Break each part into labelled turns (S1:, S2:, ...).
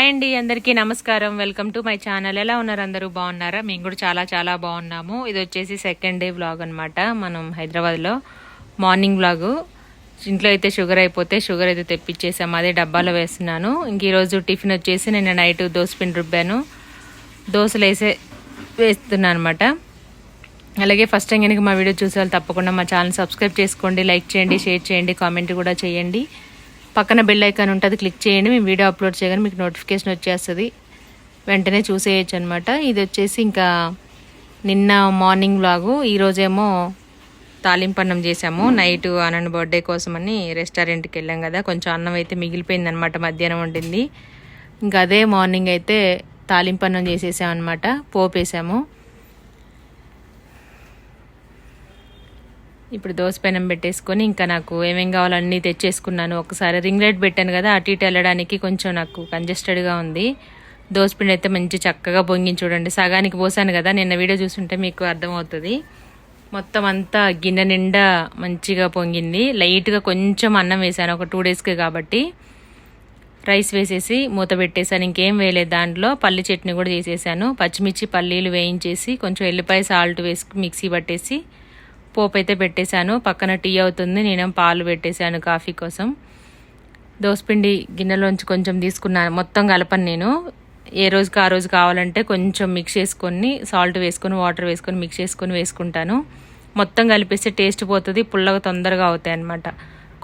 S1: Hi అండి అందరికీ నమస్కారం. Welcome to my channel. ఎలా ఉన్నారు అందరూ? బాగున్నారా? మేము కూడా చాలా చాలా బాగున్నాము. ఇది వచ్చేసి సెకండ్ డే వ్లాగ్ అనమాట మనం హైదరాబాద్లో మార్నింగ్ వ్లాగు ఇంట్లో అయితే షుగర్ అయిపోతే షుగర్ అయితే తెప్పించేసాము. అదే డబ్బాలో వేస్తున్నాను. ఇంక ఈరోజు టిఫిన్ వచ్చేసి నేను నైట్ దోసపిండి రుబ్బాను. దోశలు వేసే వేస్తున్నాను అనమాట అలాగే ఫస్ట్ టైం కనుక మా వీడియో చూసే వాళ్ళు తప్పకుండా మా ఛానల్ సబ్స్క్రైబ్ చేసుకోండి లైక్ చేయండి షేర్ చేయండి కామెంట్ కూడా చేయండి. పక్కన బెల్ ఐకాన్ ఉంటుంది క్లిక్ చేయండి. మేము వీడియో అప్లోడ్ చేయగానే మీకు నోటిఫికేషన్ వచ్చేస్తుంది. వెంటనే చూసేయచ్చు అనమాట ఇది వచ్చేసి ఇంకా నిన్న మార్నింగ్ లాగు ఈరోజేమో తాలింపన్నం చేసాము. నైట్ ఆనంద్ బర్త్డే కోసమని రెస్టారెంట్కి వెళ్ళాం కదా. కొంచెం అన్నం అయితే మిగిలిపోయిందనమాట మధ్యాహ్నం వండింది. ఇంకా అదే మార్నింగ్ అయితే తాలింపన్నం చేసేసాం అనమాట పోపేసాము. ఇప్పుడు దోశ పెనం పెట్టేసుకొని ఇంకా నాకు ఏమేం కావాలో అన్నీ తెచ్చేసుకున్నాను. ఒకసారి రింగ్ లైట్ పెట్టాను కదా అటు ఇటు వెళ్ళడానికి కొంచెం నాకు కంజెస్టెడ్గా ఉంది. దోశపిండి అయితే మంచి చక్కగా పొంగి చూడండి. సగానికి పోసాను కదా నిన్న వీడియో చూసుంటే మీకు అర్థమవుతుంది. మొత్తం అంతా గిన్నె నిండా మంచిగా పొంగింది. లైట్గా కొంచెం అన్నం వేసాను ఒక టూ డేస్కి కాబట్టి. రైస్ వేసేసి మూత పెట్టేసాను ఇంకేం వేయలేదు దాంట్లో. పల్లి చట్నీ కూడా చేసేసాను. పచ్చిమిర్చి పల్లీలు వేయించేసి కొంచెం ఎల్లిపాయ సాల్ట్ వేసి మిక్సీ పట్టేసి పోపు అయితే పెట్టేశాను. పక్కన టీ అవుతుంది. నేను పాలు పెట్టేశాను కాఫీ కోసం. దోసపిండి గిన్నెలోంచి కొంచెం తీసుకున్నాను మొత్తం కలపను నేను. ఏ రోజుకి ఆ రోజు కావాలంటే కొంచెం మిక్స్ చేసుకొని సాల్ట్ వేసుకొని వాటర్ వేసుకొని మిక్స్ చేసుకొని వేసుకుంటాను. మొత్తం కలిపేస్తే టేస్ట్ పోతుంది పుల్లగా తొందరగా అవుతాయి అన్నమాట.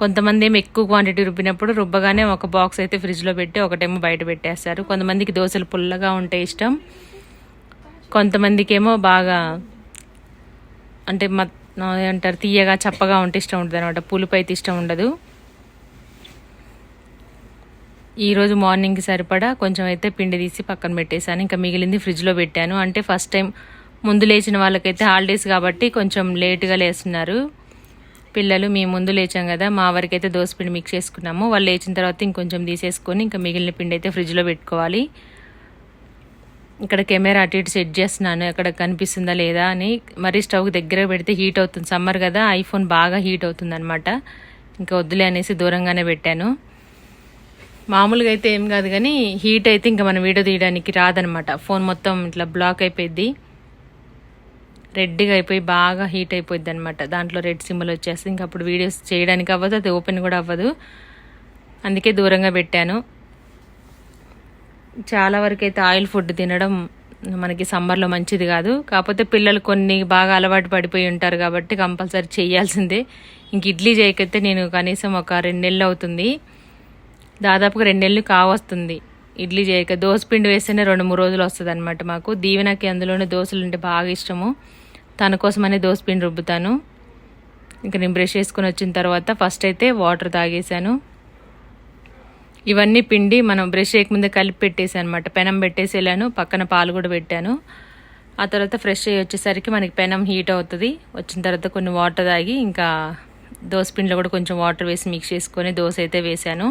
S1: కొంతమంది ఏమో ఎక్కువ క్వాంటిటీ రుబ్బినప్పుడు రుబ్బగానే ఒక బాక్స్ అయితే ఫ్రిడ్జ్లో పెట్టి ఒకటేమో బయట పెట్టేస్తారు. కొంతమందికి దోశలు పుల్లగా ఉంటే ఇష్టం. కొంతమందికి ఏమో బాగా అంటే అంటారు తీయగా చప్పగా ఉంటే ఇష్టం ఉంటుంది అనమాట. పులుపు అయితే ఇష్టం ఉండదు. ఈరోజు మార్నింగ్కి సరిపడా కొంచెం అయితే పిండి తీసి పక్కన పెట్టేశాను. ఇంకా మిగిలింది ఫ్రిడ్జ్లో పెట్టాను. అంటే ఫస్ట్ టైం ముందు లేచిన వాళ్ళకైతే హాలిడేస్ కాబట్టి కొంచెం లేటుగా లేస్తున్నారు. పిల్లలు మేము ముందు లేచాం కదా మా వరకైతే పిండి మిక్స్ చేసుకున్నాము. వాళ్ళు లేచిన తర్వాత ఇంకొంచెం తీసేసుకొని ఇంకా మిగిలిన పిండి అయితే ఫ్రిడ్జ్లో పెట్టుకోవాలి. ఇక్కడ కెమెరా అటు ఇటు సెట్ చేస్తున్నాను ఇక్కడ కనిపిస్తుందా లేదా అని మరీ స్టవ్ దగ్గర పెడితే హీట్ అవుతుంది. సమ్మర్ కదా ఐఫోన్ బాగా హీట్ అవుతుంది అనమాట ఇంకా వద్దులే అనేసి దూరంగానే పెట్టాను. మామూలుగా అయితే ఏం కాదు కానీ హీట్ అయితే ఇంకా మనం వీడియో తీయడానికి రాదనమాట ఫోన్ మొత్తం ఇట్లా బ్లాక్ అయిపోయింది రెడ్గా అయిపోయి బాగా హీట్ అయిపోయింది అనమాట దాంట్లో రెడ్ సింబల్ వచ్చేస్తే ఇంకా అప్పుడు వీడియోస్ చేయడానికి అవ్వదు అది ఓపెన్ కూడా అవ్వదు. అందుకే దూరంగా పెట్టాను. చాలా వరకు అయితే ఆయిల్ ఫుడ్ తినడం మనకి సమ్మర్లో మంచిది కాదు. కాకపోతే పిల్లలు కొన్ని బాగా అలవాటు పడిపోయి ఉంటారు కాబట్టి కంపల్సరీ చేయాల్సిందే. ఇంక ఇడ్లీ చేయకైతే నేను కనీసం ఒక రెండు నెలలు అవుతుంది. దాదాపుగా రెండు నెలలు కావస్తుంది. ఇడ్లీ చేయక దోశ పిండి వేస్తేనే రెండు మూడు రోజులు వస్తుంది అనమాట మాకు. దీవెనకి అందులోనే దోశలు అంటే బాగా ఇష్టము. తన కోసమనే దోశ పిండి రుబ్బుతాను. ఇంకా నేను బ్రష్ చేసుకుని వచ్చిన తర్వాత ఫస్ట్ అయితే వాటర్ తాగేశాను. ఇవన్నీ పిండి మనం బ్రష్ చేయకముందే కలిపి పెట్టేసి అనమాట పెనం పెట్టేసి వెళ్ళాను పక్కన పాలు కూడా పెట్టాను. ఆ తర్వాత ఫ్రెష్ అయ్యి వచ్చేసరికి మనకి పెనం హీట్ అవుతుంది. వచ్చిన తర్వాత కొన్ని వాటర్ తాగి ఇంకా దోశ పిండిలో కూడా కొంచెం వాటర్ వేసి మిక్స్ చేసుకొని దోశ అయితే వేశాను.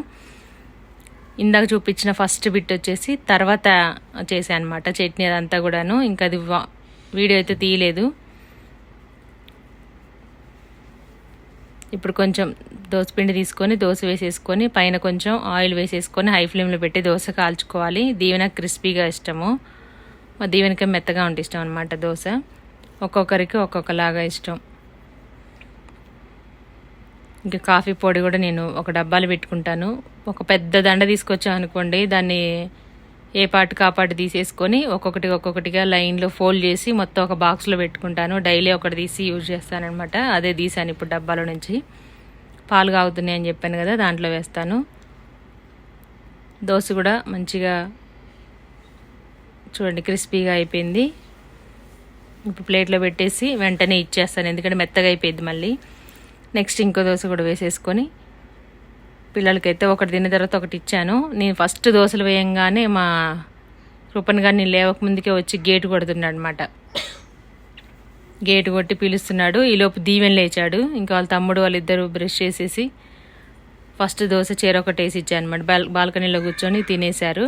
S1: ఇందాక చూపించిన ఫస్ట్ బిట్ వచ్చేసి తర్వాత చేశాను అనమాట చట్నీ అదంతా కూడాను. ఇంకా అది వీడియో అయితే తీయలేదు. ఇప్పుడు కొంచెం పిండి తీసుకొని దోశ వేసేసుకొని పైన కొంచెం ఆయిల్ వేసేసుకొని హై ఫ్లేమ్లో పెట్టి దోశ కాల్చుకోవాలి. దీవెన క్రిస్పీగా ఇష్టము. మా దీవెనకి మెత్తగా ఉంటే ఇష్టం అనమాట దోశ. ఒక్కొక్కరికి ఒక్కొక్కలాగా ఇష్టం. ఇంకా కాఫీ పొడి కూడా నేను ఒక డబ్బాలు పెట్టుకుంటాను. ఒక పెద్ద దండ తీసుకొచ్చాను అనుకోండి దాన్ని ఏ పాటు కాపాటు తీసేసుకొని ఒక్కొక్కటి ఒక్కొక్కటిగా లైన్లో ఫోల్డ్ చేసి మొత్తం ఒక బాక్స్లో పెట్టుకుంటాను. డైలీ ఒకటి తీసి యూజ్ చేస్తానమాట అదే తీసాను ఇప్పుడు డబ్బాలో నుంచి. పాలు కాగుతున్నాయి అని చెప్పాను కదా దాంట్లో వేస్తాను. దోశ కూడా మంచిగా చూడండి క్రిస్పీగా అయిపోయింది. ఇప్పుడు ప్లేట్లో పెట్టేసి వెంటనే ఇచ్చేస్తాను ఎందుకంటే మెత్తగా అయిపోయింది మళ్ళీ. నెక్స్ట్ ఇంకో దోశ కూడా వేసేసుకొని పిల్లలకైతే ఒకటి తిన్న తర్వాత ఒకటి ఇచ్చాను. నేను ఫస్ట్ దోశలు వేయంగానే మా కృపణ్ గారు నేను లేవకముందుకే వచ్చి గేటు కొడుతున్నాడు అనమాట గేటు కొట్టి పిలుస్తున్నాడు. ఈలోపు దీవెన్ లేచాడు. ఇంకా వాళ్ళ తమ్ముడు వాళ్ళిద్దరూ బ్రష్ చేసేసి ఫస్ట్ దోశ చీర ఒకటి వేసి ఇచ్చాను అనమాట బాల్ బాల్కనీలో కూర్చొని తినేశారు.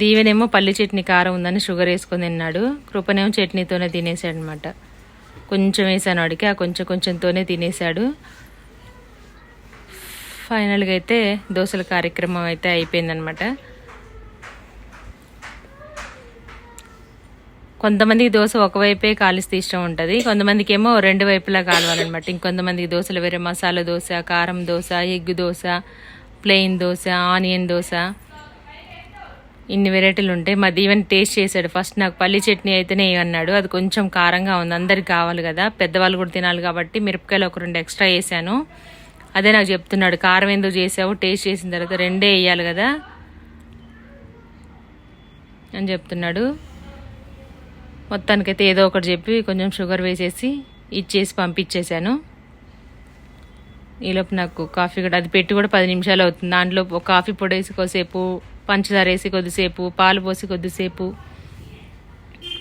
S1: దీవెనేమో పల్లి చట్నీ కారం ఉందని షుగర్ వేసుకొని తిన్నాడు. కృపనేమో చట్నీతోనే తినేసాడు అనమాట కొంచెం వేసాను వాడికి ఆ కొంచెం కొంచెంతోనే తినేశాడు. ఫైనల్గా అయితే దోశల కార్యక్రమం అయితే అయిపోయిందనమాట కొంతమందికి దోశ ఒకవైపే కాలిస్తే ఇష్టం ఉంటుంది కొంతమందికి ఏమో రెండు వైపులా కాలవాలన్నమాట ఇంకొంతమందికి దోశలు వేరే మసాలా దోశ కారం dosa egg dosa plain dosa onion dosa. ఇన్ని వెరైటీలు ఉంటాయి మాది ఈవెన్ టేస్ట్ చేశాడు. ఫస్ట్ నాకు పల్లి చట్నీ అయితేనే అన్నాడు. అది కొంచెం కారంగా ఉంది. అందరికి కావాలి కదా. పెద్దవాళ్ళు కూడా తినాలి కాబట్టి మిరపకాయలు ఒక రెండు ఎక్స్ట్రా వేసాను. అదే నాకు చెప్తున్నాడు. కారం ఎందుకు చేసావు? టేస్ట్ చేసిన తర్వాత రెండే వేయాలి కదా అని చెప్తున్నాడు. మొత్తానికైతే ఏదో ఒకటి చెప్పి కొంచెం షుగర్ వేసేసి ఇచ్చేసి పంపించేశాను. ఈలోపు నాకు కాఫీ కూడా అది పెట్టి కూడా పది నిమిషాలు అవుతుంది. దాంట్లో ఒక కాఫీ పొడి వేసి కాసేపు పంచదార వేసి కొద్దిసేపు పాలు పోసి కొద్దిసేపు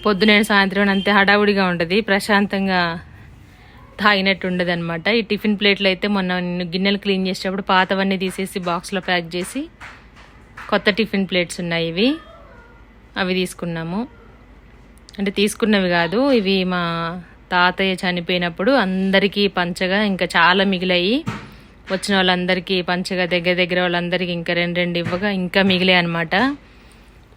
S1: పొద్దునే సాయంత్రం అంతే హడావుడిగా ఉంటుంది ప్రశాంతంగా తాగినట్టు ఉండదు అనమాట ఈ టిఫిన్ ప్లేట్లు అయితే మొన్న నేను గిన్నెలు క్లీన్ చేసేటప్పుడు పాతవన్నీ తీసేసి బాక్స్లో ప్యాక్ చేసి కొత్త టిఫిన్ ప్లేట్స్ ఉన్నాయి ఇవి. అవి తీసుకున్నాము. అంటే తీసుకున్నవి కాదు ఇవి మా తాతయ్య చనిపోయినప్పుడు అందరికీ పంచగా ఇంకా చాలా మిగిలాయి. వచ్చిన వాళ్ళందరికీ పంచగా దగ్గర దగ్గర వాళ్ళందరికీ ఇంకా రెండు రెండు ఇవ్వగా ఇంకా మిగిలే అనమాట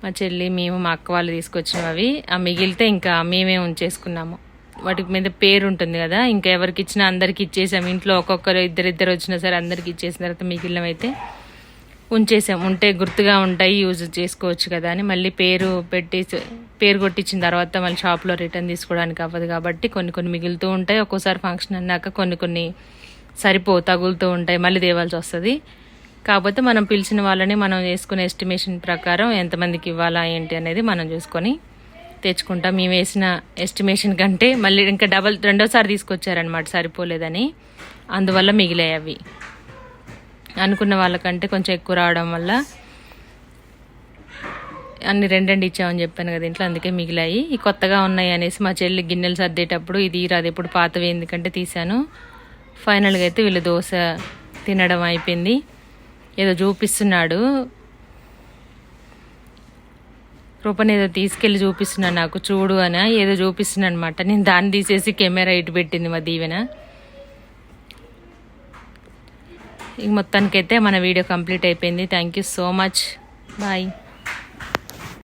S1: మా చెల్లి మేము మా అక్క వాళ్ళు తీసుకొచ్చినవి. అవి ఆ మిగిలితే ఇంకా మేమే ఉంచేసుకున్నాము. వాటి మీద పేరు ఉంటుంది కదా ఇంకా ఎవరికి ఇచ్చినా అందరికి ఇచ్చేసాం. ఇంట్లో ఒక్కొక్కరు ఇద్దరిద్దరు వచ్చినా సరే అందరికి ఇచ్చేసిన తర్వాత మిగిలినవైతే ఉంచేసాం. ఉంటే గుర్తుగా ఉంటాయి యూజ్ చేసుకోవచ్చు కదా అని. మళ్ళీ పేరు పెట్టి పేరు కొట్టించిన తర్వాత మళ్ళీ షాప్లో రిటర్న్ తీసుకోవడానికి అవ్వదు కాబట్టి కొన్ని కొన్ని మిగులుతూ ఉంటాయి. ఒక్కోసారి ఫంక్షన్ అన్నాక కొన్ని కొన్ని సరిపో తగులుతూ ఉంటాయి. మళ్ళీ తేవాల్సి వస్తుంది కాకపోతే మనం పిలిచిన వాళ్ళని మనం వేసుకునే ఎస్టిమేషన్ ప్రకారం ఎంతమందికి ఇవ్వాలా ఏంటి అనేది మనం చూసుకొని తెచ్చుకుంటాం. మేము వేసిన ఎస్టిమేషన్ కంటే మళ్ళీ ఇంకా డబల్ రెండోసారి తీసుకొచ్చారనమాట సరిపోలేదని. అందువల్ల మిగిలాయి అవి. అనుకున్న వాళ్ళకంటే కొంచెం ఎక్కువ రావడం వల్ల అన్ని రెండండి ఇచ్చామని చెప్పాను కదా ఇంట్లో అందుకే మిగిలాయి. ఈ కొత్తగా ఉన్నాయి అనేసి మా చెల్లి గిన్నెలు సర్దేటప్పుడు ఇది రాదు ఎప్పుడు పాతవి ఎందుకంటే తీశాను. ఫైనల్గా అయితే వీళ్ళు దోశ తినడం అయిపోయింది. ఏదో చూపిస్తున్నాడు. రూపని ఏదో తీసుకెళ్ళి చూపిస్తున్నాను నాకు చూడు అని ఏదో చూపిస్తున్నాను అనమాట నేను దాన్ని తీసేసి కెమెరా ఇటు పెట్టింది మా దీవెన. ఇక మొత్తానికైతే మన వీడియో కంప్లీట్ అయిపోయింది. Thank you so much bye